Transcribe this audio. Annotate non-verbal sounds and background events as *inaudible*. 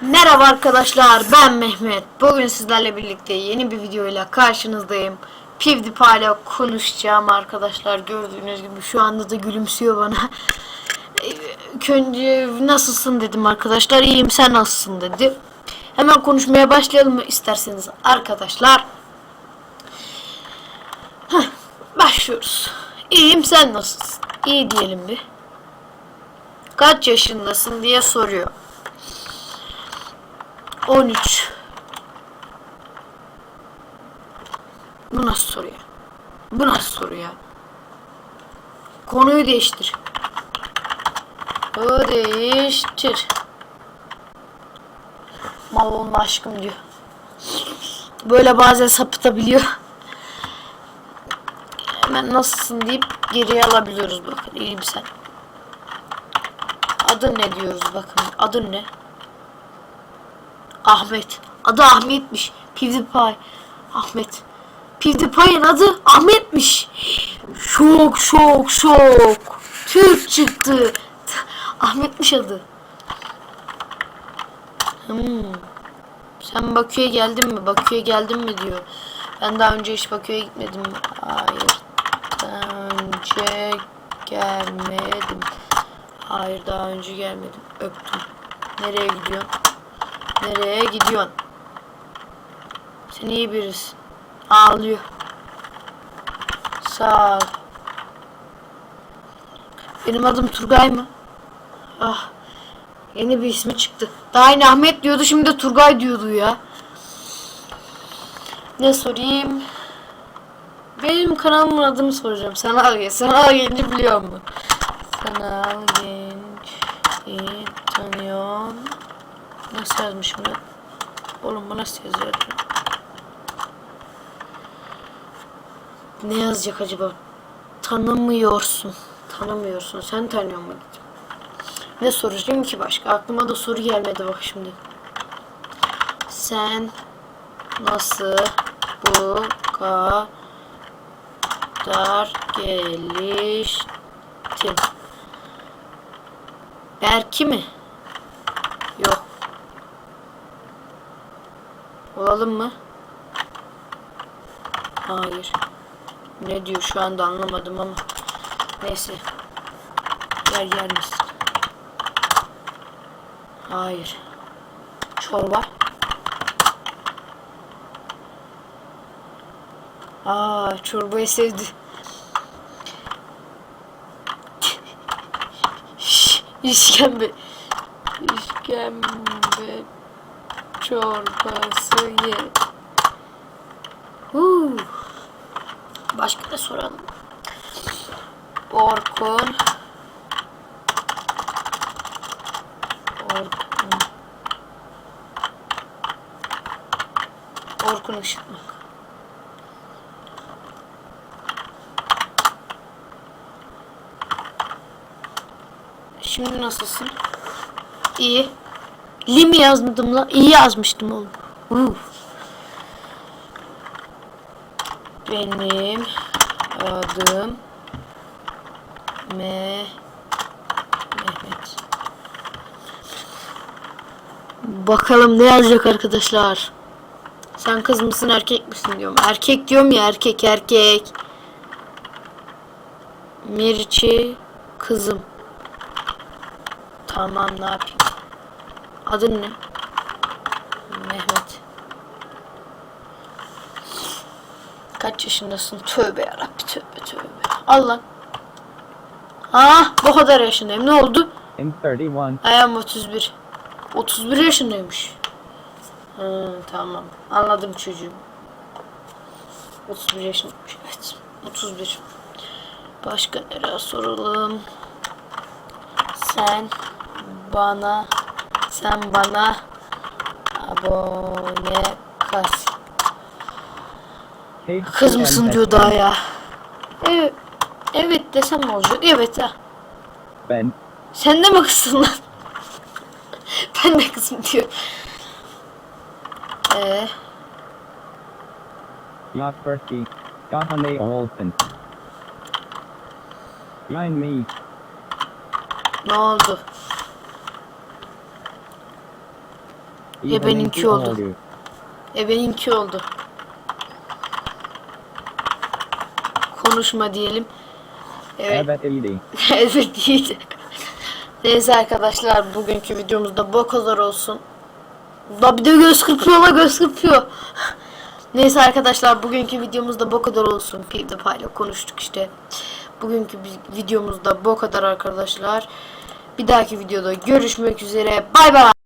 Merhaba arkadaşlar ben Mehmet. Bugün sizlerle birlikte yeni bir videoyla karşınızdayım. PewDiePie ile konuşacağım arkadaşlar. Gördüğünüz gibi şu anda da gülümsüyor bana. Önce nasılsın dedim arkadaşlar. İyiyim sen nasılsın dedi. Hemen konuşmaya başlayalım mı isterseniz arkadaşlar. Heh, başlıyoruz. İyiyim sen nasılsın? İyi diyelim bir. Kaç yaşındasın diye soruyor. 13. Bu nasıl soru ya? Bu nasıl soru ya? Konuyu değiştir. O değiştir. Mal olma aşkım diyor. Böyle bazen sapıtabiliyor. Hemen nasılsın deyip geriye alabiliyoruz bakın. İyiyim sen. Adın ne diyoruz bakın. Adın ne? Ahmet. Adı Ahmet'miş. PewDiePie. Ahmet. PewDiePie'in adı Ahmet'miş. Şok şok şok. Türk çıktı. Ahmet'miş adı. Hmm. Sen Bakü'ye geldin mi? Bakü'ye geldin mi diyor. Ben daha önce hiç Bakü'ye gitmedim. Hayır. Daha önce gelmedim. Hayır daha önce gelmedim. Öptüm. Nereye gidiyorsun? Nereye gidiyorsun? Sen iyi birisin. Ağlıyor. Sağ ol. Benim adım Turgay mı? Ah. Yeni bir ismi çıktı. Daha yeni Ahmet diyordu şimdi de Turgay diyordu ya. Ne sorayım? Benim kanalımın adını soracağım. Sanal Genç. Sanal Genç'i biliyor musun? Sanal Genç'i tanıyorum. Nasıl yazmışım ben? Oğlum bu nasıl yazıyor? Ne yazacak acaba? Tanımıyorsun. Tanımıyorsun. Sen tanıyor musun? Ne soracağım ki başka? Aklıma da soru gelmedi bak şimdi. Sen nasıl bu kadar geliştin? Berki mi? Olalım mı? Hayır. Ne diyor şu anda anlamadım ama. Neyse. Yer yer? Hayır. Çorba. Aa, çorbayı sevdi. *laughs* İşkembe. İşkembe çorbası ye. Huu. Başka ne soralım? Orkun. Orkun. Orkun Işıtmak. Şimdi nasılsın? İyi. Li mi yazmadım la? İyi yazmıştım oğlum. Uf. Benim adım Me Mehmet. Bakalım ne yazacak arkadaşlar. Sen kız mısın erkek misin diyorum. Erkek diyorum ya erkek erkek. Mirçi kızım. Tamam ne yapayım. Adın ne? Mehmet. Kaç yaşındasın? Tövbe yarabbi tövbe tövbe. Al lan. Ah bu kadar yaşındayım. Ne oldu? I'm 31. Ayağım 31. 31 yaşındaymış. Hı, tamam. Anladım çocuğum. 31 yaşındaymış. Evet. 31. Başka nereye soralım? Sen bana sen bana abone kas. Hey, Kız mısın diyor daha ya. Evet. Evet desem ne olacak? Evet ha. Ben Sen de mi kızsın lan? *laughs* ben de kızım diyor. Ee. Jag har dig open. Jag är me. ne oldu? Benimki oldu. E benimki oldu. Konuşma diyelim. Evet. İyiydi. *laughs* evet iyiydi. Neyse arkadaşlar bugünkü videomuzda bu kadar olsun. Da bir de göz kırpıyor la göz kırpıyor. *laughs* Neyse arkadaşlar bugünkü videomuzda bu kadar olsun. PewDiePie ile konuştuk işte. Bugünkü vi- videomuzda bu kadar arkadaşlar. Bir dahaki videoda görüşmek üzere. Bay bay.